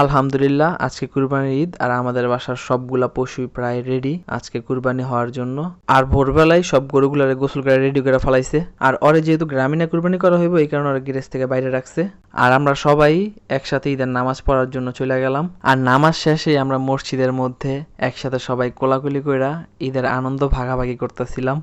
আলহামদুলিল্লাহ, আজকে কুরবানির ঈদ আর আমাদের বাসার সবগুলা পশুই প্রায় রেডি আজকে কুরবানি হওয়ার জন্য। আর ভোরবেলায় সব গরুগুলারে গোসল করে রেডি করে ফেলাইছে। আর ওরে যেহেতু গ্রামীণে কুরবানি করা হইব, এই কারণে ওরা গিরেজ থেকে বাইরে রাখছে। আর আমরা সবাই একসাথে ঈদের নামাজ পড়ার জন্য চলে গেলাম। আর নামাজ শেষে আমরা মসজিদের মধ্যে একসাথে সবাই কোলাকুলি কইরা ঈদের আনন্দ ভাগাভাগি করতেছিলাম।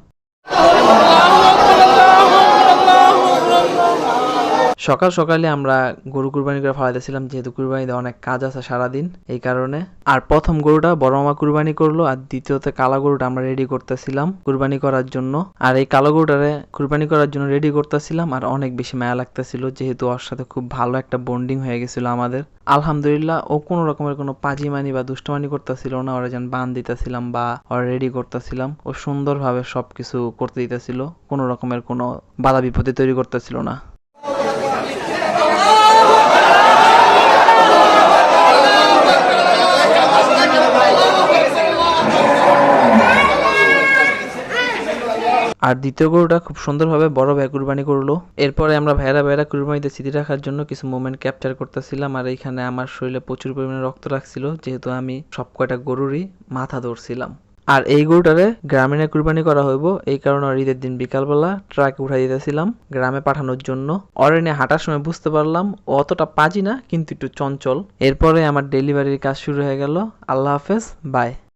সকাল সকালে আমরা গরু কুরবানি করে ফেলাইতেছিলাম যেহেতু কুরবানিতে অনেক কাজ আছে সারাদিন, এই কারণে। আর প্রথম গরুটা বড় মামা কুরবানি করল, আর দ্বিতীয়তে কালো গরুটা আমরা রেডি করতেছিলাম কুরবানি করার জন্য। আর এই কালো গরুটারে কুরবানি করার জন্য রেডি করতেছিলাম, আর অনেক বেশি মায়া লাগতেছিল, যেহেতু ওর সাথে খুব ভালো একটা বন্ডিং হয়ে গেছিল আমাদের। আলহামদুলিল্লাহ, ও কোনো রকমের কোনো পাজিমানি বা দুষ্টমানি করতেছিল না, ওরা যেন বান দিতেছিলাম বা ওরা রেডি করতেছিলাম। ও সুন্দরভাবে সব কিছু করতে দিতেছিল, কোনো রকমের কোনো বাধা বিপত্তি তৈরি করতেছিল না। আর দ্বিতীয় গরুটা খুব সুন্দরভাবে বড় ভাই কুরবানি করল। এরপরে আমরা ভাইরা ভাইরা কুরবানিতে স্মৃতি রাখার জন্য কিছু মোমেন্ট ক্যাপচার করতেছিলাম আর এইখানে আমার শরীরে প্রচুর পরিমাণে রক্ত রাখছিল যেহেতু আমি সব কয়টা গরুরই মাথা ধরছিলাম। আর এই গরুটারে গ্রামীণে কুরবানি করা হইব, এই কারণে ঈদের দিন বিকালবেলা ট্রাকে উঠাই দিতেছিলাম গ্রামে পাঠানোর জন্য। অরে নিয়ে হাঁটার সময় বুঝতে পারলাম ও অতটা পাজি না, কিন্তু একটু চঞ্চল। এরপরে আমার ডেলিভারির কাজ শুরু হয়ে গেল। আল্লাহ হাফেজ বাই